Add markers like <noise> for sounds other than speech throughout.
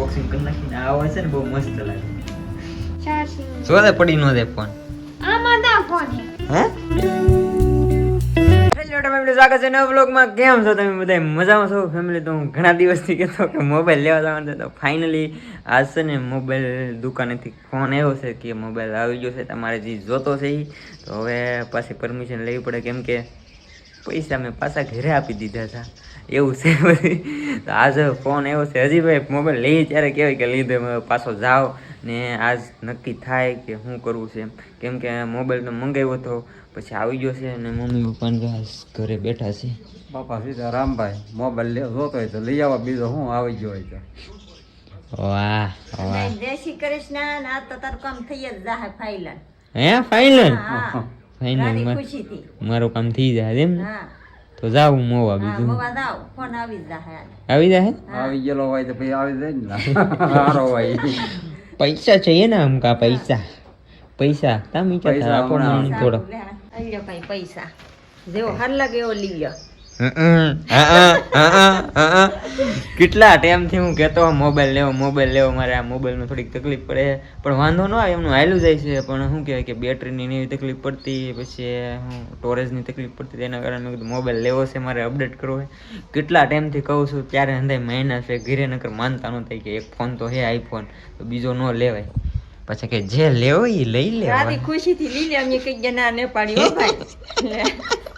Unboxing કરી નાખીને આવે છે ને બહુ મસ્ત લાગે. જોતે પડી નો દે ફોન? આમાં દા ફોન. હે? હેલો ફેમિલી સ્વાગત છે નવા બ્લોગમાં કેમ છો તમે બધા મજામાં છો? ફેમિલી તો હું ઘણા દિવસથી કહેતો કે મોબાઈલ લેવા જવાનું છે તો ફાઇનલી આજ છે ને મોબાઈલ દુકાનેથી ફોન આવ્યો છે કે મોબાઈલ આવી ગયો છે તમારે જે જોતો છે એ તો હવે પાછી પરમિશન લેવી પડે કેમ કે પૈસા મેં પાછા ઘરે આપી દીધા હતા. એવું છે તો આજે ફોન એવો છે. હજી ભાઈ મોબાઈલ લઈ ત્યારે કહેવાય કે લીધે પાછો જાઓ ને આજ નક્કી થાય કે શું કરવું છે એમ. કેમ કે મોબાઈલ તો મંગાવ્યો હતો પછી આવી ગયો છે અને મમ્મી પપ્પાને ઘરે બેઠા છે. પાપા સીધા રામભાઈ મોબાઈલ લે જોતો હોય તો લઈ આવો બીજો હું આવી ગયો હોય તો. વાહ વાહ. જય શ્રી કૃષ્ણ આ તો તારું કામ થઈ જ જાહે ફાઇલન હે ફાઇલન હા. ફાઇનલ મારું કામ થઈ જાય એમ. તો જાવ મોવા બીજું. મોવા જાવ ફોન આવી જાય આવી જાય આવી ગયેલો હોય તો ભાઈ આવી જાય ને સારો <laughs> હોય. પૈસા જોઈએ ને અમકા પૈસા. પૈસા તમે પૈસા આપો થોડો. પૈસા. જેવો હાલ લાગે એવો લઈ કેટલા ટાઈમથી હું કહેતો મોબાઈલ લેવો મોબાઈલ લેવો મારે આ મોબાઈલમાં થોડીક તકલીફ પડે. પણ વાંધો ન આવે એમનું હાલ્યું જાય છે. પણ શું કહેવાય કે બેટરીની એવી તકલીફ પડતી પછી હું સ્ટોરેજની તકલીફ પડતી તેના કારણે મેં કીધું મોબાઈલ લેવો છે મારે અપડેટ કરવો છે. કેટલા ટાઈમથી કહું છું ત્યારે અંદાય મહિના છે ઘરે નકર માનતા નહોતા કે એક ફોન તો હે આઈફોન તો બીજો ન લેવાય. પછી કે જે લેવો એ લઈ લેવા. ખુશીથી લઈ લે અમે કઈ ના ને પાડી. <laughs>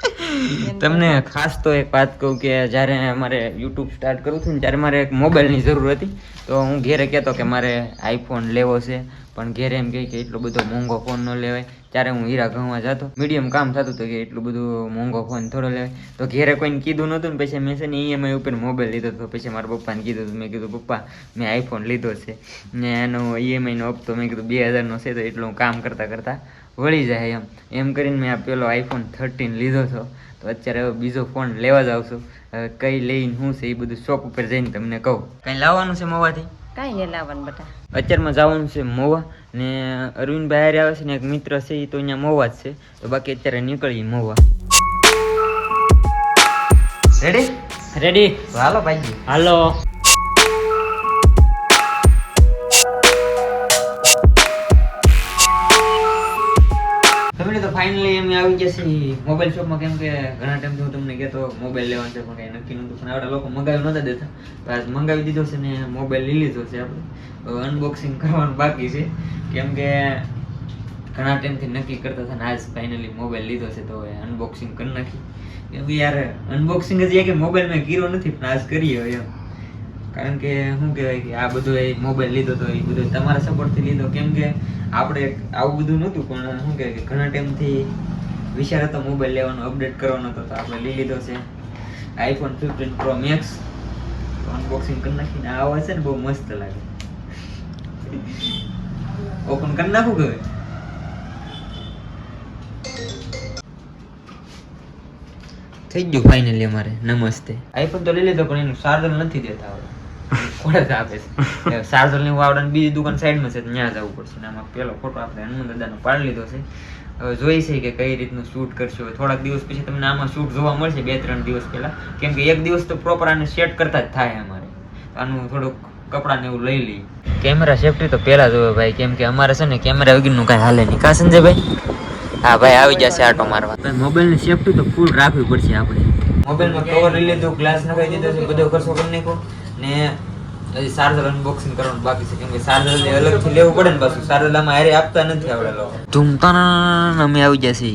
તમને ખાસ તો એક વાત કહું કે જ્યારે મારે યુટ્યુબ સ્ટાર્ટ કરું છું ને ત્યારે મારે એક મોબાઈલની જરૂર હતી. તો હું ઘેરે કહેતો કે મારે આઈફોન લેવો છે. પણ ઘેરે એમ કહે કે એટલો બધો મોંઘો ફોન ન લેવાય. ત્યારે હું હીરા ઘઉંવા જતો. મીડિયમ કામ થતું હતું કે એટલું બધું મોંઘો ફોન થોડો લેવાય. તો ઘેરે કોઈને કીધું નહોતું ને પછી મેં છે ને ઈએમઆઈ ઉપર મોબાઈલ લીધો હતો પછી મારા પપ્પાને કીધું હતું. મેં કીધું પપ્પા મેં આઈફોન લીધો છે. ને એનો ઈએમઆઈનો હપ્તો મેં કીધું બે હજારનો છે તો એટલું કામ કરતાં કરતાં વળી જાય એમ. એમ કરીને મેં આ પેલો આઈફોન થર્ટીન લીધો હતો. તો અત્યારે હવે બીજો ફોન લેવા જાઉં છું. કઈ લઈને શું છે એ બધું શોપ ઉપર જઈને તમને કહું. કઈ લાવવાનું છે મોવાથી કાંઈ નહીં લાવવાનું બેટા. અત્યારમાં જવાનું છે મોવા ને અરવિંદ બહાર આવે છે ને એક મિત્ર છે એ તો અહીંયા મોવા જ છે. તો બાકી અત્યારે નીકળીએ મોવા. રેડી રેડી હાલો ભાઈ હાલો. ફાઇનલી અમે આવી ગયા છીએ મોબાઈલ શોપમાં કેમ કે ઘણા ટાઈમથી હું તમને કહેતો મોબાઈલ લેવાનો છે, પણ કંઈ નક્કી નહોતું. પણ આવડા લોકો મંગાવી નહોતા દેતા. આજ મંગાવી દીધો છે ને મોબાઈલ લઈ લીધો છે આપણે. અનબોક્સિંગ કરવાનું બાકી છે. કેમ કે ઘણા ટાઈમથી નક્કી કરતા હતા ને આજ ફાઇનલી મોબાઈલ લીધો છે, તો અનબોક્સિંગ કરી નાખી. કેમ કે યાર અનબોક્સિંગ જ કે મોબાઈલ મેં કર્યો નથી, પણ આજ કરીએ એમ. કારણ કે શું કહેવાય કે આ બધું એ મોબાઈલ લીધો તો એ બધું તમારા સપોર્ટથી લીધો. કેમ કે આપણે આવું બધું નહોતું પણ શું કહેવાય કે ઘણા ટાઈમથી વિચાર હતો મોબાઈલ લેવાનો અપડેટ કરવાનો હતો તો આપણે લઈ લીધો છે. IPhone fifteen pro max unboxing કરી નાખીને આવે છે ને બહુ મસ્ત લાગે. ઓપન કરી નાખું કે થઈ ગયું ફાઇનલી અમારે. નમસ્તે. આઈફોન તો લઈ લીધો પણ એનું ચાર્જર નથી દેતા હવે. કોડે જ આપે છે. ચાર્જર લેવું આવડે બીજી દુકાન સાઈડમાં છે ત્યાં જવું પડશે. ને આમાં પેલો ફોટો આપણે હનુમાન દાદાનો પાડી લીધો છે. હવે જોઈ છે કે કઈ રીતનું શૂટ કરશો. થોડાક દિવસ પછી તમને આમાં શૂટ જોવા મળશે બે ત્રણ દિવસ પહેલા. કેમ કે એક દિવસ તો પ્રોપર આને સેટ કરતા જ થાય અમારે. આનું થોડુંક કપડાને એવું લઈ લઈએ. કેમેરા સેફટી તો પહેલા જોવે ભાઈ. કેમ કે અમારે છે ને કેમેરા વગરનું કાંઈ હાલે નહીં. કા સંજયભાઈ હા ભાઈ આવી જશે આટો મારવા. મોબાઈલની સેફટી તો ફૂલ રાખવી પડશે આપણે. મોબાઈલમાં કવર લઈ લીધું ગ્લાસ નખાઈ દીધો છે બધો કરશો કરી નાખ્યો. ને હજી ચાર્જર અનબોક્સિંગ કરવાનું બાકી છે કેમ કે ચાર્જર અલગથી લેવું પડે ને પાછું. આમાં હારે આપતા નથી આપણે લોકો. ધૂમતાના અમે આવી જશે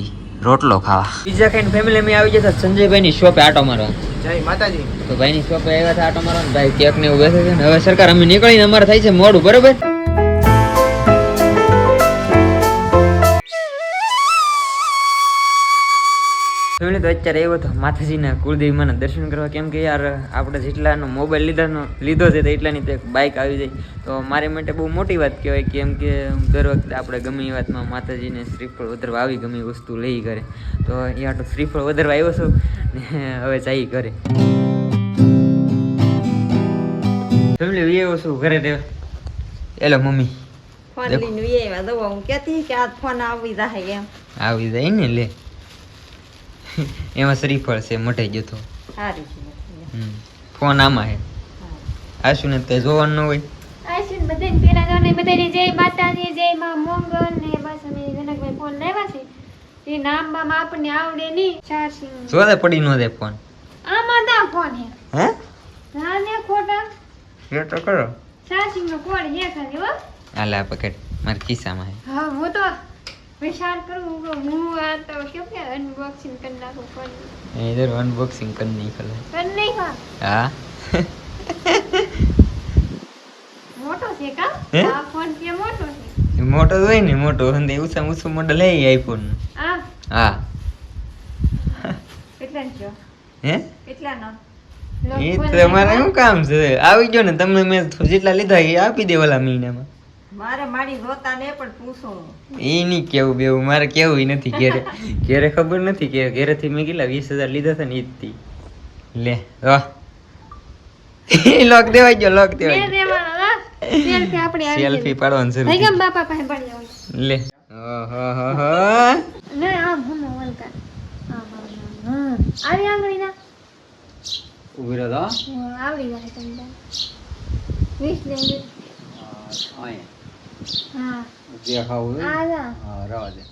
રોટલો ખાવા. બીજા ખાઈને ફેમિલી અમે આવી જતા સંજયભાઈની શોપે આટો મારવા. જય માતાજી. તો ભાઈની શોપે આવ્યા હતા આટો મારવા ભાઈ કેક ને એવું બેસે છે ને. હવે સરકાર અમે નીકળીને અમારે થાય છે મોડું બરોબર? ફેમિલી તો અત્યારે આવ્યો હતો માતાજીના કુળદેવી માના દર્શન કરવા. કેમ કે યાર આપણે જેટલાનો મોબાઈલ લીધાનો લીધો છે તો એટલાની તો બાઇક આવી જાય. તો મારી માટે બહુ મોટી વાત કહેવાય કેમ કે દર વખતે આપણે ગમે એ વાતમાં માતાજીને શ્રીફળ વધારવા આવી ગમે વસ્તુ લઈ કરે તો એ આટલું શ્રીફળ વધારવા આવ્યો છું ને હવે જઈ ઘરે. ફેમિલી આવ્યો છું ઘરે તે? એલો મમ્મી. ફોન લઈને વી આવ્યા હું કહેતી કે આ ફોન આવી જાય એમ. આવી જાય ને લે. <laughs> એમાં શ્રીફળ છે મટાઈ જતો ફોન આમાં હે. આશુ ને કઈ જોવાનું ન હોય. આશુ ને બધાને પેલા જાણે બધાને જય માતાજી જય માં મોંગલ ને બસ અમે જનકભાઈ ફોન લેવા છે. એ નામ બામ આપણને આવડે નહીં. સિંહ. જોદે પડી નો દે ફોન. આમાં દા ફોન હે. હે? હા ને ખોટા. એ તો કરો. ચાર્જિંગ નો કોડ હે ખાલી હો આલા પકડ. મારા ખિસ્સામાં હે. હા હું તો વિચાર કરું કે હું આ તો કેમ કે અનબોક્સિંગ કરી નાખું ફોન ઇધર અનબોક્સિંગ કરી નહીં કરી નહીં હા. મોટો છે કા? આ ફોન કે મોટો છે? મોટો હોય ને મોટો અને ઊંચા ઊંચું મોડલ હે આઈફોન આ હા. કેટલા છો હે? એ તમારે શું કામ છે? આવી ગયો ને તમને મેં જેટલા લીધા એ આપી દેવાલા મહિનામાં મારે મારી રોતા ને પણ પૂછો એ નહીં કેવું બેવું મારે કેવું નથી ઘેરે. <laughs> ઘેરે ખબર નથી કે ઘેરેથી મેં કેટલા વીસ હજાર લીધા હતા ને ઈ જ લે વાહ. લોક દેવાઈ ગયો લોક દેવાઈ સેલ્ફી. પાડવાનું થઈ. બાપા પાસે પડી લે. આવી આંગળી ના. ઊભી રહો આવડી જાય તમને વીસ ને હા જે ખાવું હોય હા રવા દે.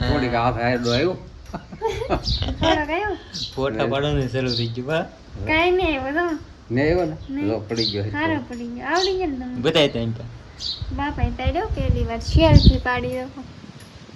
થોડીક હાથ હાયડો આવ્યો ફોટા પાડવાનું શરૂ થઈ ગયું બા. કાંઈ નહીં બધું ને આવ્યો ને? લો પડી ગયો સારો પડી ગયો. આવડી ગયો ને તમને? બતાય ત્યાં તો બાપા તાડ્યો પહેલી વાર સેલ્ફી પાડી દો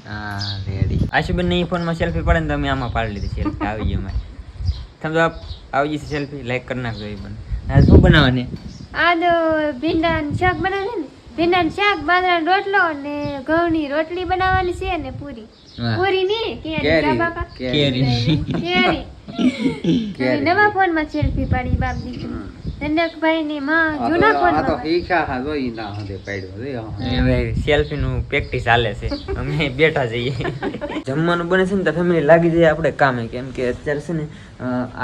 હા રેડી. આશુબેનની ફોનમાં સેલ્ફી પડે ને તમે આમાં પાડી લીધી સેલ્ફી. આવી ગઈ અમારે. આપ- આવી જશે સેલ્ફી. લાઈક કરી નાખજો એ પણ. શું બનાવવાની? આ તો ભીંડાનું શાક બનાવે ને? ભીંડાનું શાક બાજરાનો રોટલો અને ઘઉંની રોટલી બનાવવાની છે ને પૂરી. પૂરી ની કેરી. બાપા. કેરી. કેરી. <laughs> નવા ફોનમાં સેલ્ફી પાડી બાપ દીકરી જનકભાઈ માં આ તો આ તો ફોનમાં હા જોઈ ના હદે પાડ્યો હવે સેલ્ફી નું પ્રેક્ટિસ ચાલે છે. અમે બેઠા જઈએ જમવાનું બને છે ને તો ફેમિલી લાગી જાય આપણે કામે. કેમ કે અત્યારે છે ને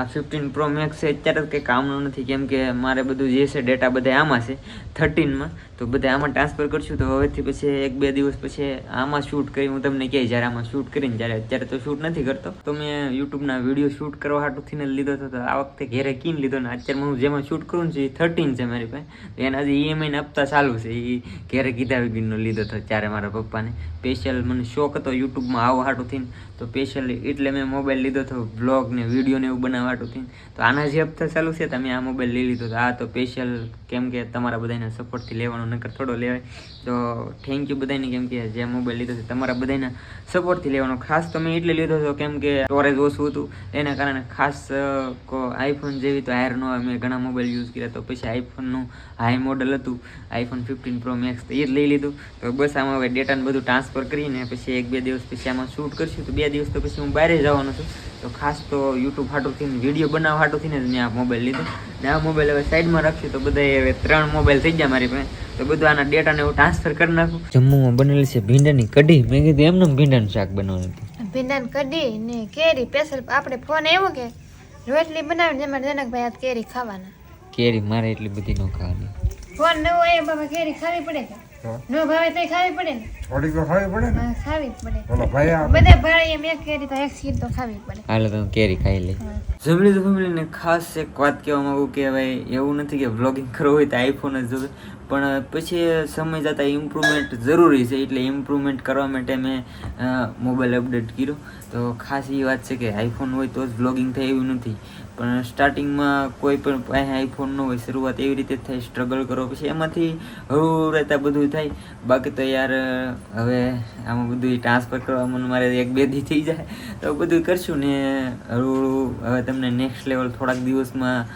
આ ફિફ્ટીન પ્રો મેક્સ છે અત્યારે કંઈ કામનું નથી. કેમ કે મારે બધું જે છે ડેટા બધા આમાં છે થર્ટીનમાં તો બધા આમાં ટ્રાન્સફર કરશું. તો હવેથી પછી એક બે દિવસ પછી આમાં શૂટ કરી હું તમને કહે જ્યારે આમાં શૂટ કરીને જ્યારે અત્યારે તો શૂટ નથી કરતો. તો મેં યુટ્યુબના વીડિયો શૂટ કરવા હાટું થઈને લીધો હતો. તો આ વખતે ઘેરે કીન લીધો ને? અત્યારે હું જેમાં શૂટ કરું છે એ થર્ટીન છે મારી પાસે. તો એના હજી ઈએમઆઈ હપ્તા ચાલુ છે. એ ઘેરે કીધા વગરનો લીધો હતો ત્યારે મારા પપ્પાને. સ્પેશિયલ મને શોખ હતો યુટ્યુબમાં આવો હાટું થઈને. તો સ્પેશિયલ એટલે મેં મોબાઈલ લીધો હતો બ્લોગ ને વીડિયો ને એવું બનાવવા હાટુથી તો આના જે હપ્તા ચાલુ છે તમે આ મોબાઈલ લઈ લીધો. તો આ તો સ્પેશિયલ કેમ કે તમારા બધાના સપોર્ટથી લેવાનો, નકર થોડો લેવાય. તો થેન્ક યુ બધાને કેમ કે જે મોબાઈલ લીધો છે તમારા બધાના સપોર્ટથી લેવાનો. ખાસ તો મેં એટલે લીધો હતો કેમ કે સ્ટોરેજ ઓછું હતું. એના કારણે ખાસ આઈફોન જેવી તો હાયર ન હોય. મેં ઘણા મોબાઈલ યુઝ કર્યા તો પછી આઈફોનનું હાઈ મોડલ હતું આઈફોન ફિફ્ટીન પ્રો મેક્સ તો એ જ લઈ લીધું. તો બસ આમાં હવે ડેટાને બધું ટ્રાન્સફર કરીને પછી એક બે દિવસ પછી આમાં શૂટ કરશું. તો બે દિવસ તો પછી હું બહાર જવાનો છું. તો ખાસ તો યુટ્યુબ હાટુથી વીડિયો બનાવવા હાટુથી ને જ મેં આ મોબાઈલ લીધો. ને આ મોબાઈલ હવે સાઈડમાં રાખશું તો બધા હવે ત્રણ મોબાઈલ થઈ ગયા મારી પાસે. તો બધું આના ડેટાને હું ટ્રાન્સફર કરી નાખું. જમ્મુમાં બનેલી છે ભીંડાની કઢી. મેં કીધું એમને ભીંડાનું શાક બનાવવાનું હતું. ભીંડાની કઢી ને કેરી. સ્પેશિયલ આપણે ફોન આવ્યો કે રોટલી બનાવીને જેમાં જનકભાઈ આ કેરી ખાવાના. કેરી મારે એટલી બધી ન ખાવાની. ફોન ન હોય બાબા કેરી ખાવી પડે કે? નો ભાવે તો ખાવી પડે ને? થોડી તો ખાવી પડે ને. ખાવી પડે. ઓલો ભાઈ આ બધા ભાઈ એમ એક કેરી તો એક સીટ તો ખાવી પડે. હાલો તો કેરી ખાઈ લે. તો ફેમિલીને ખાસ એક વાત કહેવા માંગુ કે ભાઈ એવું નથી કે વ્લોગિંગ કરવું હોય તો આઈફોન જ જોવે. પણ પછી સમય જતાં ઇમ્પ્રુવમેન્ટ જરૂરી છે. એટલે ઇમ્પ્રુવમેન્ટ કરવા માટે મેં મોબાઈલ અપડેટ કર્યો. તો ખાસ એ વાત છે કે આઈફોન હોય તો જ વ્લોગિંગ થાય એવું નથી. પણ સ્ટાર્ટિંગમાં કોઈ પણ પાસે આઈફોન ન હોય, શરૂઆત એવી રીતે થાય સ્ટ્રગલ કરો. પછી એમાંથી હળવું રહેતા બધું થાય. બાકી તો યાર, હવે આમાં બધું ટ્રાન્સફર કરવામાં મારે એક બે દી થઈ જાય. તો બધું કરશું ને હળવું હવે તમને નેક્સ્ટ લેવલ થોડાક દિવસમાં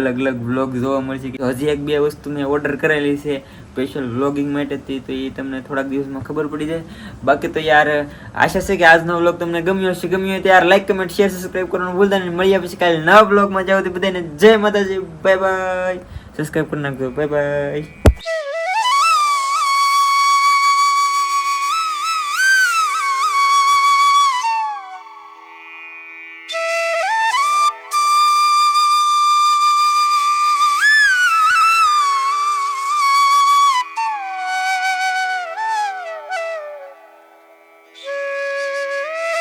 અલગ અલગ બ્લોગ જોવા મળશે કે હજી એક બે વસ્તુ મેં ઓર્ડર કરેલી છે સ્પેશિયલ વ્લોગિંગ માટેથી તો એ તમને થોડાક દિવસમાં ખબર પડી જાય. બાકી તો યાર, આશા છે કે આજનો વ્લોગ તમને ગમ્યો હશે. ગમ્યો હોય તો યાર લાઈક કમેન્ટ શેર સબસ્ક્રાઈબ કરવાનું ભૂલતા નહીં. મળ્યા પછી કાલે નવા બ્લોગમાં તો બધાને જય માતાજી, બાય બાય. સબસ્ક્રાઈબ કરી નાખજો, બાય બાય.